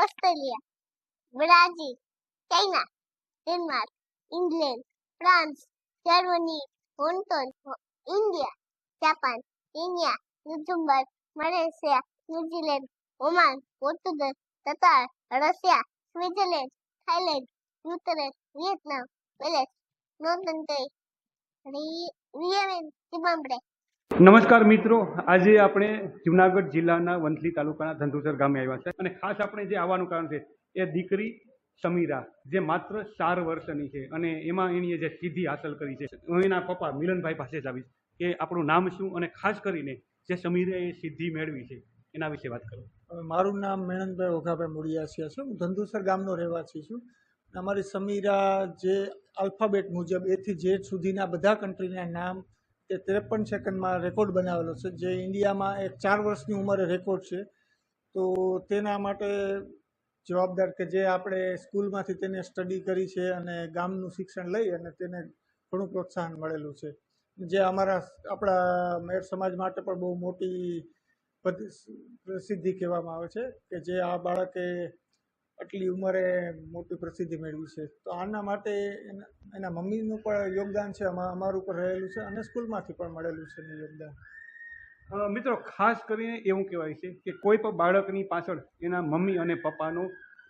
Australia Brazil China Denmark England France Germany Hong Kong India Japan Kenya Luxembourg Malaysia New Zealand Oman Portugal Qatar Russia Switzerland Thailand Ukraine Vietnam Wales northern રિયમેન Zimbabwe નમસ્કાર મિત્રો, આજે આપણે જુનાગઢ જિલ્લાના વંથલી તાલુકાના ધંધુસર ગામે આવ્યા છે અને ખાસ આપણે જે આવવાનું કારણ છે, એ દીકરી સમીરા, જે માત્ર ચાર વર્ષની છે અને એમાં એણીએ જે સિદ્ધિ હાંસલ કરી છે. હું એના પપ્પા મિલનભાઈ પાસે જ આવીશ કે આપણું નામ શું અને ખાસ કરીને જે સમીરાએ સિદ્ધિ મેળવી છે, એના વિશે વાત કરો. મારું નામ મેણનભાઈ ઓઘાભાઈ મુડિયાસિયા છે, હું ધંધુસર ગામનો રહેવાસી છું. અમારી સમીરા જે આલ્ફાબેટ મુજબ એથી જેઠ સુધીના બધા કન્ટ્રીના નામ તે ત્રેપન સેકન્ડમાં રેકોર્ડ બનાવેલો છે, જે ઇન્ડિયામાં એક ચાર વર્ષની ઉંમરે રેકોર્ડ છે. તો તેના માટે જવાબદાર કે જે આપણે સ્કૂલમાંથી તેને સ્ટડી કરી છે અને ગામનું શિક્ષણ લઈ અને તેને ઘણું પ્રોત્સાહન મળેલું છે. જે અમારા આપણા મેર સમાજ માટે પણ બહુ મોટી પ્રસિદ્ધિ કહેવામાં આવે છે કે જે આ બાળકે આટલી ઉંમરે મોટી પ્રસિદ્ધિ મેળવી છે. તો આના માટે એના એના મમ્મીનું પણ યોગદાન છે અમા- અમારું પણ રહેલું છે અને સ્કૂલમાંથી પણ મળેલું છે એનું યોગદાન. મિત્રો ખાસ કરીને એવું કહેવાય છે કે કોઈ પણ બાળકની પાછળ એના મમ્મી અને પપ્પાનો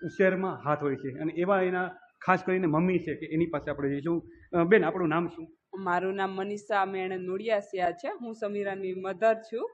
ઉછેરમાં હાથ હોય છે અને એવા એના ખાસ કરીને મમ્મી છે કે એની પાસે આપણે જઈશું. બેન આપણું નામ શું? મારું નામ મનીષા મેણ નુડિયાસિયા છે. હું સમીરાની મધર છું.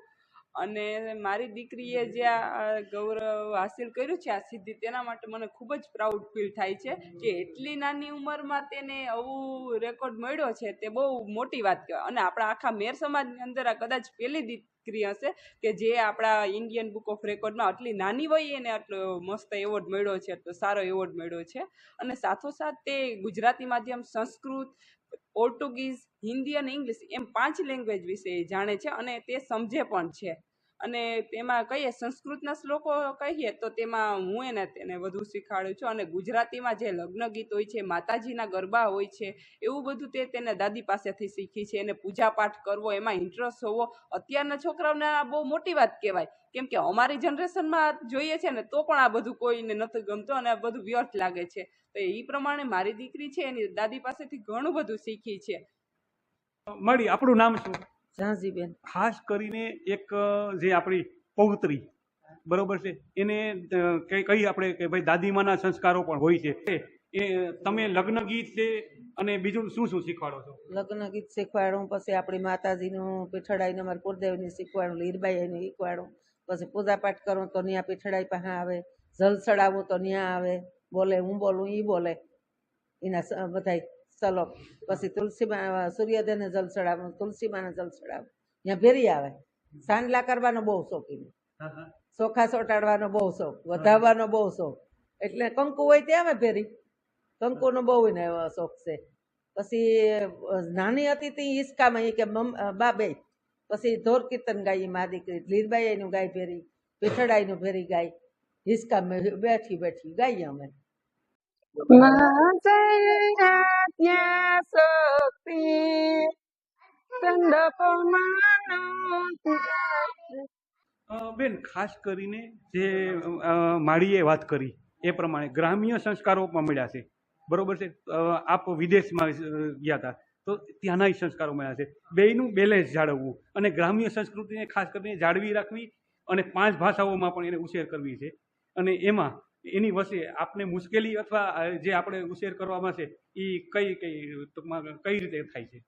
અને મારી દીકરીએ જે આ ગૌરવ હાસિલ કર્યું છે આ સિદ્ધિ, તેના માટે મને ખૂબ જ પ્રાઉડ ફીલ થાય છે કે એટલી નાની ઉંમરમાં તેને આવું રેકોર્ડ મળ્યો છે તે બહુ મોટી વાત કહેવાય. અને આપણા આખા મેર સમાજની અંદર આ કદાચ પહેલી દીકરી હશે કે જે આપણા ઇન્ડિયન બુક ઓફ રેકોર્ડમાં આટલી નાની હોય એને આટલો મસ્ત એવોર્ડ મળ્યો છે, આટલો સારો એવોર્ડ મળ્યો છે. અને સાથોસાથ તે ગુજરાતી માધ્યમ સંસ્કૃત પોર્ટુગીઝ, હિન્દી અને ઇંગ્લિશ એમ પાંચ લેંગ્વેજ વિશે જાણે છે અને તે સમજે પણ છે. અને તેમાં કહીએ, સંસ્કૃતના શ્લોકો કહીએ, તો તેમાં હું એને તેને વધુ શીખવાડું છું. અને ગુજરાતીમાં જે લગ્ન ગીત હોય છે, માતાજીના ગરબા હોય છે, એવું બધું તે તેને દાદી પાસેથી શીખી છે. એને પૂજાપાઠ કરવો, એમાં ઇન્ટરેસ્ટ હોવો. અત્યારના છોકરાઓને આ બહુ મોટી વાત કહેવાય. કેમ કે અમારી જનરેશનમાં જોઈએ છે ને, તો પણ આ બધું કોઈને નથી ગમતું અને આ બધું વ્યર્થ લાગે છે. તો એ પ્રમાણે મારી દીકરી છે, એની દાદી પાસેથી ઘણું બધું શીખી છે. મળી, આપણું નામ શું? ઝાંઝીબેન ખાસ કરીને એક જે આપણી પૌત્રી બરોબર છે? એને કઈ આપણે કે ભાઈ દાદીમાના સંસ્કારો પણ હોય છે. એ તમે લગ્ન ગીત છે અને બીજું શું શું શીખવાડો છો? લગ્ન ગીત શીખવાડું પછી આપણી માતાજીનું પીઠડાઈને અમારે કુળદેવની શીખવાડું લીરબાઈને શીખવાડું. પછી પૂજા પાઠ કરો તો ત્યાં પીઠડાઈ પાસે આવે. જલ ચડાવો તો ત્યાં આવે. બોલે હું બોલું એ બોલે. એના સ- સલોક પછી તુલસીમાં સૂર્યોદયને જલ ચડાવું તુલસીમાને જલ ચડાવું. ત્યાં ભેરી આવે. સાંડલા કરવાનો બહુ શોખીન ચોખા ચોટાડવાનો બહુ શોખ. વધારવાનો બહુ શોખ. એટલે કંકુ હોય તે આવે ભેરી કંકુનો બહુ એને શોખ છે. પછી નાની હતી તે હિસકામાં એ કે મમ અ, બા બે પછી ધોર કીર્તન ગાઈ મા દીકરી. લીરબાઈ એનું ગાય ભેરી પીઠડાઈનું ભેરી ગાય. હિસકામાં બેઠી બેઠી ગાઈએ અમે. અ, બેન ખાસ કરીને જે માળીએ વાત કરી એ પ્રમાણે ગ્રામ્ય સંસ્કારો પણ મળ્યા છે. બરોબર છે? આપ વિદેશમાં ગયા હતા તો ત્યાંના સંસ્કારો મળ્યા છે. બેયનું બેલેન્સ જાળવવું અને ગ્રામ્ય સંસ્કૃતિને ખાસ કરીને જાળવી રાખવી અને પાંચ ભાષાઓમાં પણ એને ઉછેર કરવી છે. અને એમાં એની વચ્ચે આપને મુશ્કેલી અથવા જે આપણે ઉછેર કરવામાં છે એ કઈ કઈ કઈ રીતે થાય છે?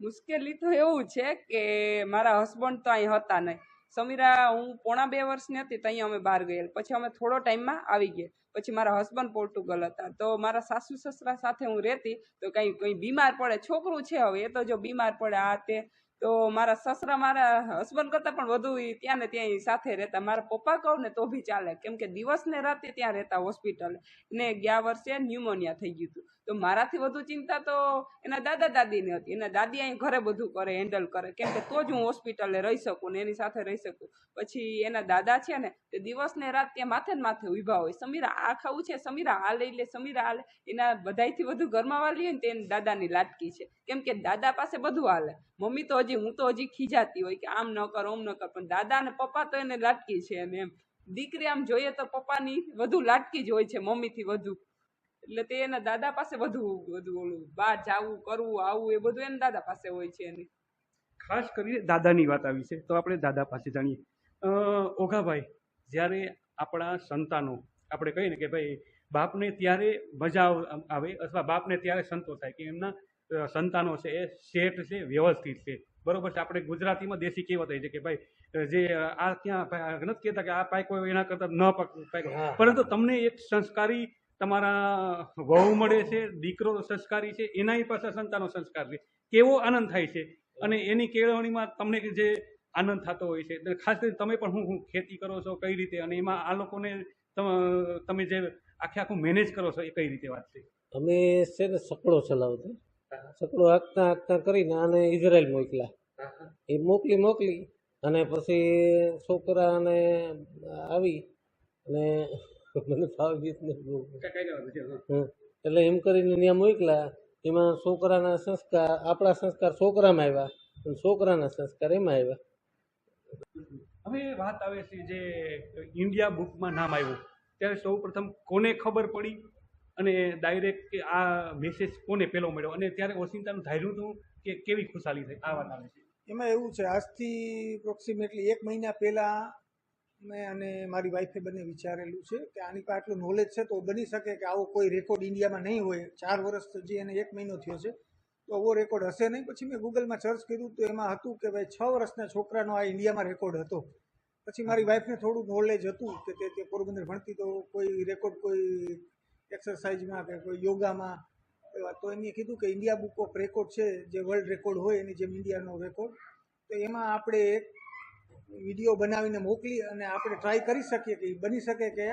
મુશ્કેલી તો એવું છે કે મારા હસબન્ડ તો અહીં હતા નહીં. સમીરા, હું પોણા બે વર્ષની હતી, તો અહીંયા અમે બહાર ગયેલ. પછી અમે થોડો ટાઈમમાં આવી ગયા. પછી મારા હસબન્ડ પોર્ટુગલ હતા. તો મારા સાસુ સસરા સાથે હું રહેતી, તો કંઈ કંઈ બીમાર પડે. છોકરું છે હવે, એ તો જો બીમાર પડે, આ તે તો મારા સસરા, મારા હસબન્ડ કરતાં પણ વધુ ત્યાં ને ત્યાં સાથે રહેતા. મારા પપ્પા કહું ને તો બી ચાલે. કેમ કે દિવસ ને રાતે ત્યાં રહેતા હોસ્પિટલ. ને ગયા વર્ષે ન્યુમોનિયા થઈ ગયું હતું. તો મારાથી વધુ ચિંતા તો એના દાદા, દાદીને હતી. એના દાદી અહીં ઘરે બધું કરે હેન્ડલ કરે. કેમ કે તો જ હું હોસ્પિટલે રહી શકું ને એની સાથે રહી શકું. પછી એના દાદા છે ને, તે દિવસ ને રાત ત્યાં માથે ને માથે ઊભા હોય. સમીરા આ ખાવું છે, સમીરા આ લઈ લે, સમીરા આ લે. એના બધાયથી વધુ ઘરમાં વાલી હોય ને તે દાદાની લાટકી છે. કેમ કે દાદા પાસે બધું હાલે. મમ્મી તો હજી હું તો હજી ખીજાતી હોય કે આમ ન કર ઓમ ન કર. પણ દાદા અને પપ્પા તો એને લાટકી છે અને એમ. દીકરી આમ જોઈએ તો પપ્પાની વધુ લાટકી જ હોય છે, મમ્મીથી વધુ. એટલે તે એના દાદા પાસે વધુ બધું ઓલું બહાર જાવું, કરવું, આવું, એ બધું એના દાદા પાસે હોય છે એની. ખાસ કરીને દાદાની વાત આવી છે, તો આપણે દાદા પાસે જાણીએ. ઓઘાભાઈ, જ્યારે આપણા સંતાનો, આપણે કહીએ ને કે ભાઈ, બાપને ત્યારે મજા આવે અથવા બાપને ત્યારે સંતોષ થાય કે એમના સંતાનો છે એ શેઠ છે, વ્યવસ્થિત છે. બરોબર છે. આપણે ગુજરાતીમાં દેશી કહેવત હોય છે કે ભાઈ જે આ ક્યાં નથી કહેતા કે આ પાકો એના કરતાં ન પાક- પરંતુ તમને એક સંસ્કારી તમારા વહુ મળે છે દીકરો સંસ્કારી છે એનાય પાસે સંતાનો સંસ્કાર છે. કેવો આનંદ થાય છે? અને એની કેળવણીમાં તમને જે આનંદ થતો હોય છે. ખાસ કરીને તમે પણ હું ખેતી કરો છો કઈ રીતે? અને એમાં આ લોકોને તમ- તમે જે આખે આખું મેનેજ કરો છો એ કઈ રીતે વાત છે? અમે છે ને સકડો ચલાવતા સકડો હાંકતા હાંકતા કરીને આને ઇઝરાયલ મોકલા એ મોકલી મોકલી અને પછી છોકરાને આવી અને મને ફાવી. હમ. એટલે એમ કરીને ત્યાં મોકલા એમાં છોકરાના સંસ્કાર આપણા સંસ્કાર છોકરામાં આવ્યા અને છોકરાના સંસ્કાર એમાં આવ્યા. હવે વાત આવે છે જે ઇન્ડિયા બુકમાં નામ આવ્યું. ત્યારે સૌ પ્રથમ કોને ખબર પડી? અને ડાયરેક્ટ કે આ મેસેજ કોને પહેલો મળ્યો? અને ત્યારે ઓશિંતાનું ધાર્યું હતું કે કેવી ખુશાલી થઈ? આ વાત આવે છે. એમાં એવું છે, આજથી એપ્રોક્સિમેટલી એક મહિના પહેલાં મેં અને મારી વાઈફે બંને વિચારેલું છે કે આની પાસે આટલું નોલેજ છે તો બની શકે કે આવો કોઈ રેકોર્ડ ઇન્ડિયામાં નહીં હોય. ચાર વર્ષ જે એને એક મહિનો થયો છે, તો આવો રેકોર્ડ હશે નહીં. પછી મેં ગૂગલમાં સર્ચ કર્યું તો એમાં હતું કે ભાઈ છ વર્ષના છોકરાનો આ ઇન્ડિયામાં રેકોર્ડ હતો. પછી મારી વાઈફને થોડું નોલેજ હતું કે તે તે પોરબંદર ભણતી તો કોઈ રેકોર્ડ કોઈ એક્સરસાઇઝમાં કે કોઈ યોગામાં એવા, તો એને કીધું કે ઇન્ડિયા બુક ઓફ રેકોર્ડ છે, જે વર્લ્ડ રેકોર્ડ હોય એની જેમ ઇન્ડિયાનો રેકોર્ડ તો એમાં આપણે એક વીડિયો બનાવીને મોકલી અને આપણે ટ્રાય કરી શકીએ કે બની શકે કે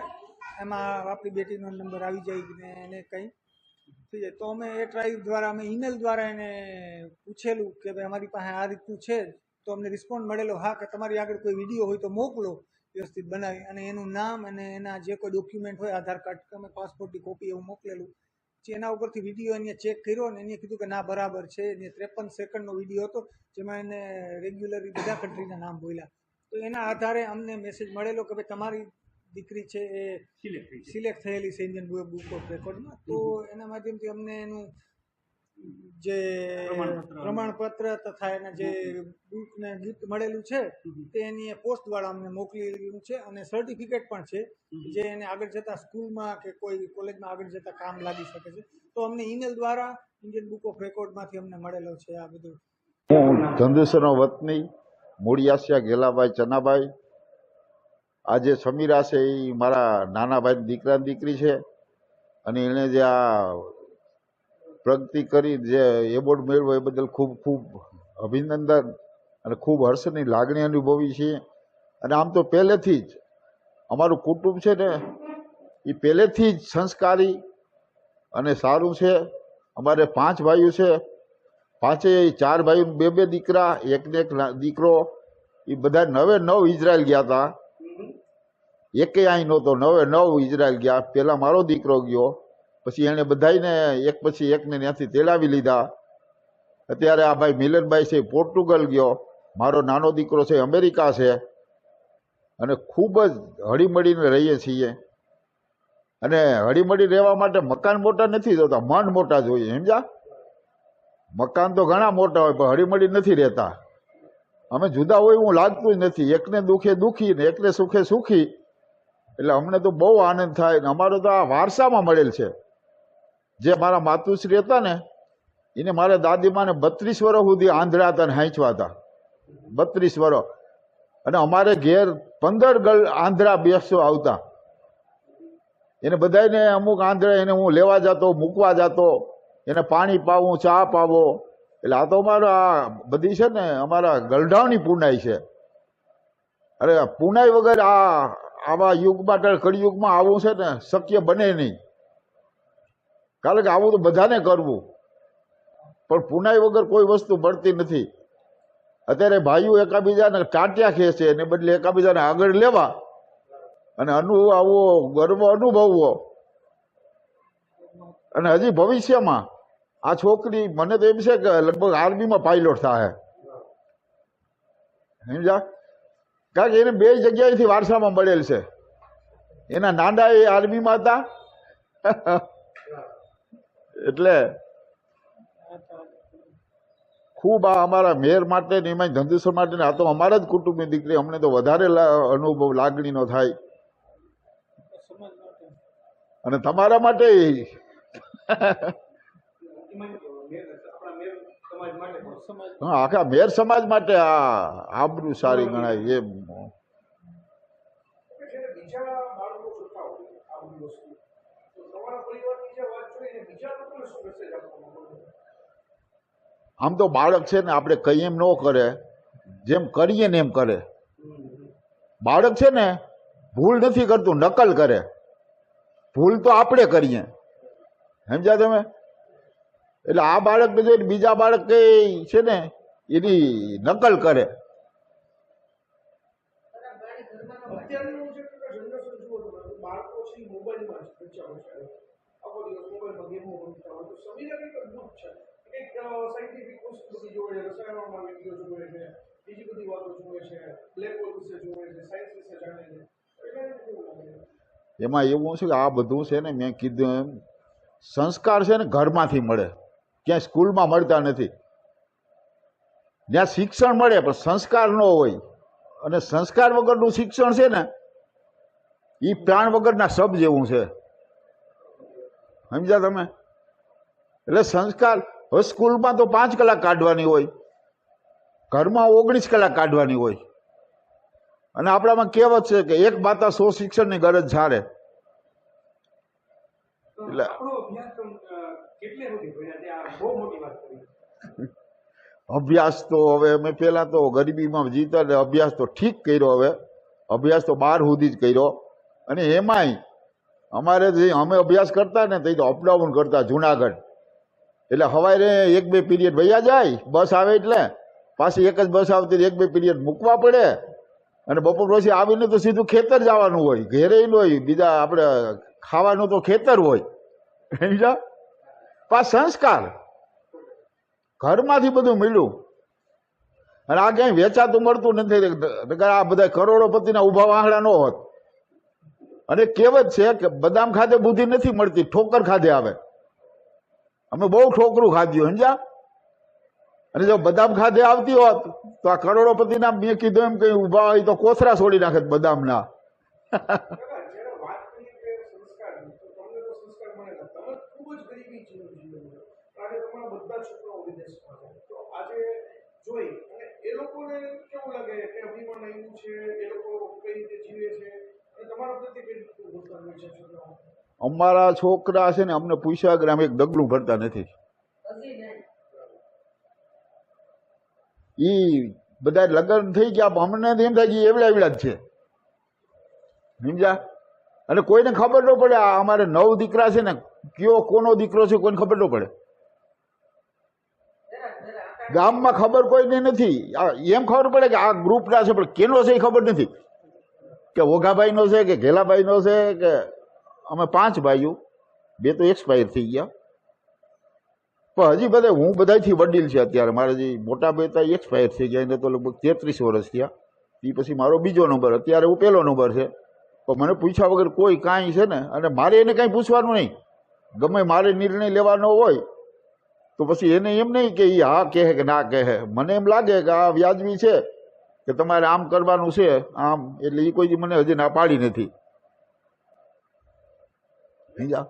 એમાં આપણી બેટીનો નંબર આવી જાય ને એને કંઈ. થઈ જાય. તો અમે એ ટ્રાય દ્વારા, અમે ઈમેલ દ્વારા એને પૂછેલું કે ભાઈ અમારી પાસે આ રીતનું છે. તો અમને રિસ્પોન્ડ મળેલો, હા, કે તમારી આગળ કોઈ વીડિયો હોય તો મોકલો. વ્યવસ્થિત બનાવી અને એનું નામ અને એના જે કોઈ ડોક્યુમેન્ટ હોય આધાર કાર્ડ કે અમે પાસપોર્ટની કોપી એવું મોકલેલું પછી એના ઉપરથી વીડિયો એને ચેક કર્યો અને એને કીધું કે ના બરાબર છે. એને ત્રેપન સેકન્ડનો વીડિયો હતો જેમાં એને રેગ્યુલરલી બધા કન્ટ્રીના નામ બોલ્યા. તો એના આધારે અમને મેસેજ મળેલો કે ભાઈ તમારી દીકરી છે એ સિલેક્ટ સિલેક્ટ થયેલી છે ઇન્ડિયન બુક ઓફ રેકોર્ડમાં તો એના માધ્યમથી અમને એનું જે પ્રમાણપત્ર. પ્રમાણપત્ર તથા એના જે બુકને ગિફ્ટ મળેલું છે તે એની પોસ્ટ દ્વારા અમને મોકલેલું છે અને સર્ટિફિકેટ પણ છે જે એને આગળ જતા સ્કૂલમાં કે કોઈ કોલેજમાં આગળ જતા કામ લાગી શકે છે. તો અમને ઈમેલ દ્વારા ઇન્ડિયન બુક ઓફ રેકોર્ડમાંથી અમને મળેલો છે આ બધું. હું ધંધુસરનો વતની મૂળિયાસિયા ગેલાભાઈ ચનાભાઈ. આજે સમીરા છે એ મારા નાના ભાઈ દીકરાની દીકરી છે. અને એણે જે આ પ્રગતિ કરી જે એવોર્ડ મેળવ્યો એ બદલ ખૂબ ખૂબ અભિનંદન અને ખૂબ હર્ષની લાગણી અનુભવી છે અને આમ તો પહેલેથી જ અમારું કુટુંબ છે ને એ પહેલેથી જ સંસ્કારી અને સારું છે. અમારે પાંચ ભાઈઓ છે. પાંચેય ચાર ભાઈઓ બે બે દીકરા, એકને એક દીકરો. એ બધા નવે, નવ ઇઝરાયલ ગયા હતા એકે અહીં નહોતો, નવે, નવ ઇઝરાયલ ગયા. પહેલાં મારો દીકરો ગયો. પછી એણે બધાને એક પછી એકને ત્યાંથી તેડાવી લીધા. અત્યારે આ ભાઈ મિલનભાઈ છે, પોર્ટુગલ ગયો. મારો નાનો દીકરો છે, અમેરિકા છે. અને ખૂબ જ હળીમળીને રહીએ છીએ. અને હળીમળી રહેવા માટે મકાન મોટા નથી જોતા, મન મોટા જોઈએ, સમજ્યા? મકાન તો ઘણા મોટા હોય, પણ હળીમળી નથી રહેતા. અમે જુદા હોય એવું લાગતું જ નથી. એકને દુઃખે દુઃખી ને એકને સુખે સુખી. એટલે અમને તો બહુ આનંદ થાય ને અમારો તો આ વારસામાં મળેલ છે. જે મારા માતુશ્રી હતા ને, એને મારા દાદીમાને બત્રીસ વર્ષ સુધી આંધળા હતા ને હાંચવા હતા. બત્રીસ વર્ષ. અને અમારે ઘેર પંદર ગળ આંધળા બેસો આવતા. એને બધાને અમુક આંધળા એને હું લેવા જતો, મૂકવા જતો, એને પાણી પાવું, ચા પાવો. એટલે આ તો અમારા બધી છે ને, અમારા ગલઢાવની પુનાઈ છે. અરે પુનાઈ વગર આ આવા યુગમાં માટે કળિયુગમાં આવું છે ને, શક્ય બને નહીં. કારણ કે આવું તો બધાને કરવું. પણ પુનાઈ વગર કોઈ વસ્તુ મળતી નથી. અત્યારે ભાઈઓ એકાબીજાને ટાંટ્યા ખેંચે એને બદલે એકાબીજાને આગળ લેવા. અને અનુ આવો ગર્વ અનુભવવો. અને હજી ભવિષ્યમાં આ છોકરી મને તો એમ છે કે લગભગ આર્મીમાં પાયલોટ થાય સમજા કારણ કે એને બે જગ્યાએથી વારસામાં મળેલ છે. એના નાના એ આર્મીમાં હતા. એટલે ખૂબ આ અમારા મેર માટે ને એમાં ધંધેશ્વર માટે ને આ તો અમારા જ કુટુંબની દીકરી. અમને તો વધારે અનુભવ લાગણીનો થાય. અને તમારા માટે હા આખા મેર સમાજ માટે આ આબરૂ સારી ગણાય. એમ આમ તો બાળક છે ને આપણે કઈ એમ ન કરે, જેમ કરીએ ને એમ કરે. બાળક છે ને ભૂલ નથી કરતું, નકલ કરે. ભૂલ તો આપણે કરીએ. સમજ્યા તમે? એટલે આ બાળકને જોઈને બીજા બાળક કઈ છે ને, એની નકલ કરે. ઈ મોબાઈલમાં જ ગેમો રમતા હોય તો સમીરા કંઈક અદભુત છે કંઈક સાયન્ટિફિક વસ્તુ બધી જોવે છે રસાયણોના વીડિયો જોવે છે બીજી બધી વાતો જોવે છે બ્લેક હોલ વિશે જોવે છે સાયન્સ વિશે જાણે છે એમાં એવું છે કે આ બધું છે ને મેં કીધું એમ, સંસ્કાર છે ને ઘરમાંથી મળે. ક્યાંય સ્કૂલમાં મળતા નથી. જ્યાં શિક્ષણ મળે, પણ સંસ્કાર ન હોય. અને સંસ્કાર વગરનું શિક્ષણ છે ને એ પ્રાણ વગરના શબ્દ જેવું છે. સમજ્યા તમે? એટલે સંસ્કાર હવે સ્કૂલમાં તો પાંચ કલાક કાઢવાની હોય. ઘરમાં ઓગણીસ કલાક કાઢવાની હોય. અને આપણામાં કહેવત છે કે એક બાતા સો શિક્ષણની ગરજ છાડે એટલે- અભ્યાસ તો હવે અમે પહેલાં તો ગરીબીમાં જીતા અભ્યાસ તો ઠીક કર્યો હવે. અભ્યાસ તો બાર સુધી જ કર્યો. અને એમાંય અમારે અમે અભ્યાસ કરતા ને તે અપડાઉન કરતા જુનાગઢ. એટલે સવારે એક બે પીરિયડ વયા જાય, બસ આવે એટલે પાછી એક જ બસ આવતી એક બે પીરિયડ મૂકવા પડે અને બપોર પછી આવીને તો સીધું ખેતર જવાનું હોય, ઘેરે હોય, બીજા આપણે ખાવાનું તો ખેતર હોય. સમજા પા સંસ્કાર ઘરમાંથી બધું મળ્યું. અને આ ક્યાંય વેચાતું મળતું નથી. આ બધા કરોડોપતિના ઊભા વાહડા ન હોત અને કહેવત છે કે બદામ ખાધે બુદ્ધિ નથી મળતી ઠોકર ખાધે આવે અમે બહુ ઠોકરું ખાધ્યું સમજ્યા અને જો બદામ ખાધે આવતી હોત તો આ કરોડોપતિના મેં કીધું એમ કઈ ઊભા હોય તો કોથરા છોડી નાખે બદામના કાકા, જ્યારે વાત કરીએ કે સંસ્કારની, તો તમને તો સંસ્કાર મળેલા. તમે ખૂબ જ ગરીબી જીવન જીવેલું. આજે તમારા બધા છોકરાઓ વિદેશમાં છે. તો આજે જોઈ અને એ લોકોને કેવું લાગે કે અભિમાન આવ્યું છે એ લોકો કઈ રીતે જીવે છે અને તમારા પ્રત્યે કઈ રીતનું વર્તન હોય છે છોકરાઓ અમારા છોકરા છે ને, અમને પૂછ્યા વગર અમે એક ડગલું ભરતા નથી. ઈ બધા લગ્ન થઈ ગયા અમને એમ થાય કે એવડા એવડા જ છે. સમજ્યા? અને કોઈને ખબર ન પડે, આ અમારે નવ દીકરા છે ને, કયો કોનો દીકરો છે કોઈને ખબર ન પડે. ગામમાં ખબર કોઈને નથી. એમ ખબર પડે કે આ ગ્રુપના છે, પણ કેનો છે એ ખબર નથી. કે ઓઘાભાઈનો છે કે ઘેલાભાઈનો છે કે અમે પાંચ ભાઈઓ. બે તો એક્સપાયર થઈ ગયા. પણ હજી બધા, હું બધાથી વડીલ છે અત્યારે. મારે જે મોટા બે ત્યાં એક્સપાયર થઈ ગયા. એને તો લગભગ તેત્રીસ વર્ષ થયા. એ પછી મારો બીજો નંબર. અત્યારે હું પહેલો નંબર છે. પણ મને પૂછ્યા વગર કોઈ કાંઈ છે ને, અને મારે એને કાંઈ પૂછવાનું નહીં. ગમે મારે નિર્ણય લેવાનો હોય, તો પછી એને એમ નહીં કે એ હા કહે કે ના કહે. મને એમ લાગે કે આ વ્યાજબી છે. કે તમારે આમ કરવાનું છે, આમ, એટલે એ કોઈ મને હજી ના પાડી નથી. સમજ્યા?